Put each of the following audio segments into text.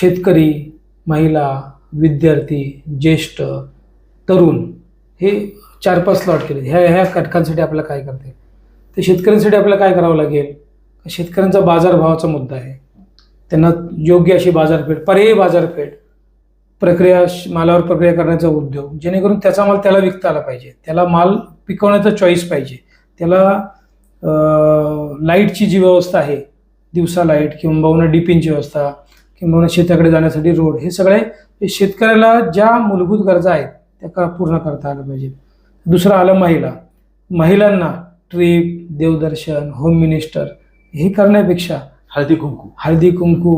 शेतकरी महिला विद्यार्थी ज्येष्ठ तरुण हे चार पाच स्लॉट केले. ह्या ह्या घटकांसाठी आपल्याला काय करता येईल? तर शेतकऱ्यांसाठी आपल्याला काय करावं लागेल? शेतकऱ्यांचा बाजारभावाचा मुद्दा आहे. त्यांना योग्य अशी बाजारपेठ पर्यायी बाजारपेठ प्रक्रिया श- मालावर प्रक्रिया करण्याचा उद्योग जेणेकरून त्याचा माल त्याला विकता आला पाहिजे. त्याला माल पिकवण्याचा चॉईस पाहिजे. त्याला लाईटची जी व्यवस्था आहे दिवसा लाइट किंवा डीपींची व्यवस्था किंबहुना शेताकडे जाण्यासाठी रोड हे सगळे शेतकऱ्याला ज्या मूलभूत गरजा आहेत त्या का पूर्ण करता आल्या पाहिजेत? दुसरं आलं महिला. महिलांना ट्रीप देवदर्शन होम मिनिस्टर हे करण्यापेक्षा हळदी कुंकू. हळदी कुंकू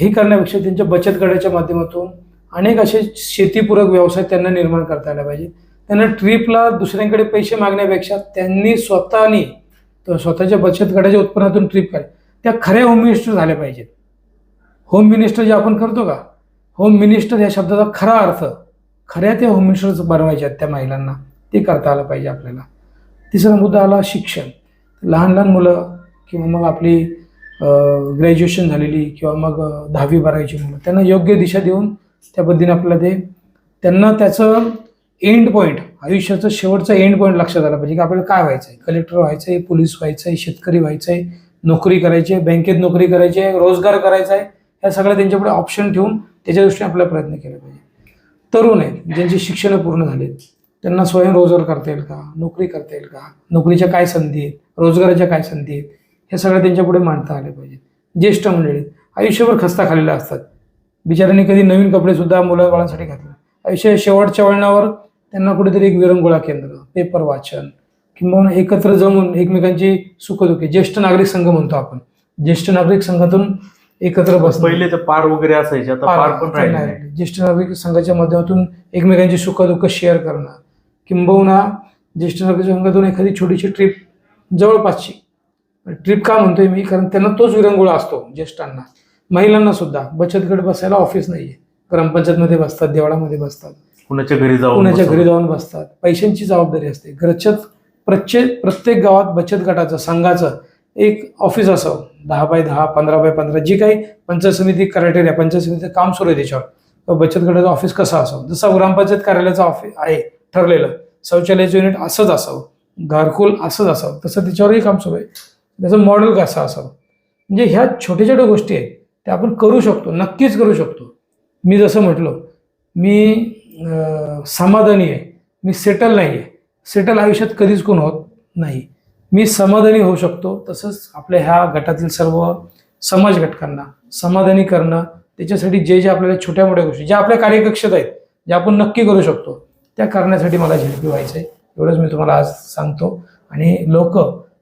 हे करण्यापेक्षा त्यांच्या बचत गटाच्या माध्यमातून अनेक असे शेतीपूरक व्यवसाय त्यांना निर्माण करता आले पाहिजे त्यांना ट्रिपला दुसऱ्यांकडे पैसे मागण्यापेक्षा त्यांनी स्वतःनी स्वतःच्या बचत गटाच्या उत्पन्नातून ट्रिप कराय त्या खऱ्या होम मिनिस्टर झाल्या पाहिजेत. होम मिनिस्टर जे आपण करतो का? होम मिनिस्टर या शब्दाचा खरा अर्थ खऱ्या त्या होम मिनिस्टरच बनवायच्या आहेत त्या महिलांना ते करता आलं पाहिजे आपल्याला. तिसरा मुद्दा आला शिक्षण. लहान लहान मुलं किंवा मग आपली ग्रॅज्युएशन झालेली किंवा मग दहावी बारावीची मुलं त्यांना योग्य दिशा देऊन त्या पद्धतीने आपल्याला ते त्यांना त्याचं एंड पॉईंट आयुष्याचं शेवटचं एंड पॉईंट लक्षात आलं पाहिजे की आपल्याला काय व्हायचं आहे कलेक्टर व्हायचं आहे पोलीस व्हायचं आहे शेतकरी व्हायचं आहे नोकरी करायची आहे बँकेत नोकरी करायची आहे रोजगार करायचा आहे ह्या सगळ्या त्यांच्यापुढे ऑप्शन ठेवून त्याच्या दृष्टीने आपला प्रयत्न केला पाहिजे. तरुण आहेत ज्यांची शिक्षणं पूर्ण झालीत त्यांना स्वयंरोजगार करता येईल का? नोकरी करता येईल का? नोकरीच्या काय संधी आहेत? रोजगाराच्या काय संधी आहेत? हे सगळं त्यांच्यापुढे मांडता आले पाहिजे. ज्येष्ठ मंडळी आयुष्यभर खस्ता खालेल्या असतात. बिचाऱ्यांनी कधी नवीन कपडेसुद्धा मुलं बाळांसाठी घातले आयुष्य शेवटच्या वळणावर त्यांना कुठेतरी एक विरंगुळा केंद्र पेपर वाचन किंवा एकत्र जमून एकमेकांची सुखदुःखी ज्येष्ठ नागरिक संघ म्हणतो आपण. ज्येष्ठ नागरिक संघातून एकत्र बस पहिले तर पार वगैरे असायचे आता पार पण. ज्येष्ठ नागरिक संघाच्या माध्यमातून एकमेकांची सुखदुःख शेअर करणं. किंबहुना ज्येष्ठ नागरिक संघातून एखादी छोटीशी ट्रिप जवळपासची. ट्रिप का म्हणतोय मी? कारण त्यांना तोच विरंगुळा असतो ज्येष्ठांना. महिलांना सुद्धा. बचत गट बसायला ऑफिस नाहीये. ग्रामपंचायतमध्ये बसतात देवळामध्ये बसतात. कुणाच्या घरी जाऊन कुणाच्या. घरी जाऊन बसतात. पैशांची जबाबदारी असते. घरच्याच प्रत्येक प्रत्येक गावात बचत गटाचं संघाचं एक ऑफिस असावं. दहा बाय दहा पंधरा बाय पंधरा जी काही पंचायत समिती क्रायटेरिया पंचायत समितीचं काम सुरू आहे त्याच्यावर. बचत गटाचं ऑफिस कसं असावं? जसं ग्रामपंचायत कार्यालयाचं ऑफिस आहे ठरलेलं. शौचालयाचं युनिट असंच असावं. घरकुल असंच असावं. तसं त्याच्यावरही काम सुरू आहे. त्याचं मॉडेल कसं असावं? म्हणजे ह्या छोट्या छोट्या गोष्टी आहेत त्या आपण करू शकतो नक्कीच करू शकतो. मी जसं म्हटलं मी समाधानी आहे. मी सेटल नाही आहे सेटल आयुष्यात कधीच कोण होत नाही. मी समाधानी होऊ शकतो तसंच आपल्या ह्या गटातील सर्व समाज घटकांना समाधानी करणं त्याच्यासाठी जे जे आपल्याला छोट्या मोठ्या गोष्टी ज्या आपल्या कार्यकक्षेत आहेत ज्या आपण नक्की करू शकतो त्या करण्यासाठी मला झेडपी व्हायचं आहे एवढंच मी तुम्हाला आज सांगतो. आणि लोक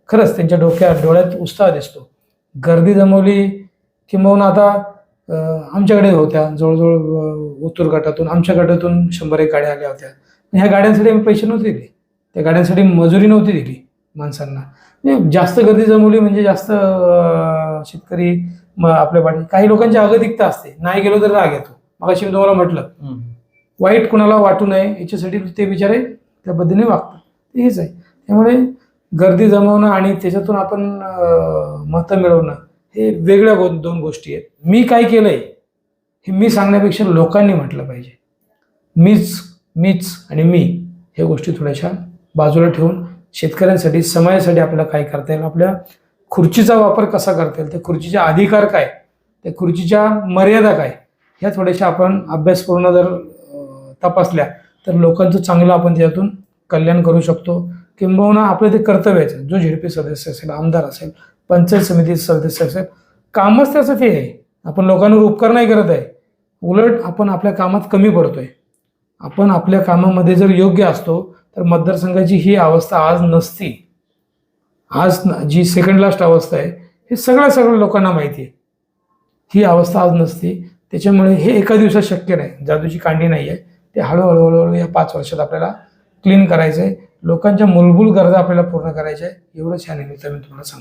खरंच त्यांच्या डोक्यात डोळ्यात उत्साह दिसतो. गर्दी जमवली किंबहुना आता आमच्याकडे होत्या जवळजवळ उत्तूर ओतूर गटातून आमच्या गटातून शंभर एक गाड्या आल्या होत्या. ह्या गाड्यांसाठी आम्ही पैसे नव्हते दिले. त्या गाड्यांसाठी मजुरी नव्हती दिली माणसांना. म्हणजे जास्त गर्दी जमवली म्हणजे जास्त शेतकरी म आपल्या पाठी काही लोकांची अगतिकता असते. नाही गेलो तर राग येतो. मगाशी मी तुम्हाला म्हटलं. वाईट कुणाला वाटू नये याच्यासाठी ते बिचारे त्या पद्धतीने वागतात. ते हेच आहे. त्यामुळे गर्दी जमवणं आणि त्याच्यातून आपण मतं मिळवणं हे वेगळ्या गो दोन गोष्टी आहेत. मी काय केलंय हे मी सांगण्यापेक्षा लोकांनी म्हटलं पाहिजे. मीच मीच आणि मी ह्या गोष्टी थोड्याशा बाजूला ठेवून शेतकऱ्यांसाठी समाजासाठी आपल्याला काय करता येईल? आपल्या खुर्चीचा वापर कसा करता येईल? त्या खुर्चीचे अधिकार काय? त्या खुर्चीच्या मर्यादा काय? ह्या थोड्याशा आपण अभ्यासपूर्ण जर तपासल्या तर लोकांचं चांगलं आपण त्यातून कल्याण करू शकतो. किंबहुना आपलं ते कर्तव्याचं जो झेडपी सदस्य असेल आमदार असेल पंचायत समिती सदस्य असेल कामच त्याचं ते आहे. आपण लोकांवर उपकार नाही करत आहे. उलट आपण आपल्या कामात कमी पडतोय. आपण आपल्या कामामध्ये जर योग्य असतो तर मतदारसंघाची ही अवस्था आज नसती. आज न- जी सेकंड लास्ट अवस्था आहे हे सगळ्या सगळ्या लोकांना माहिती आहे. ही अवस्था आज नसती. त्याच्यामुळे हे एका दिवसात शक्य नाही. जादूची कांडी नाही आहे. ते हळूहळू हळूहळू या पाच वर्षात आपल्याला क्लीन करायचं आहे लोकांच्या मूलभूत गरजा आपल्याला पूर्ण करायच्या आहे एवढंच या निमित्त मी तुम्हाला सांगतो.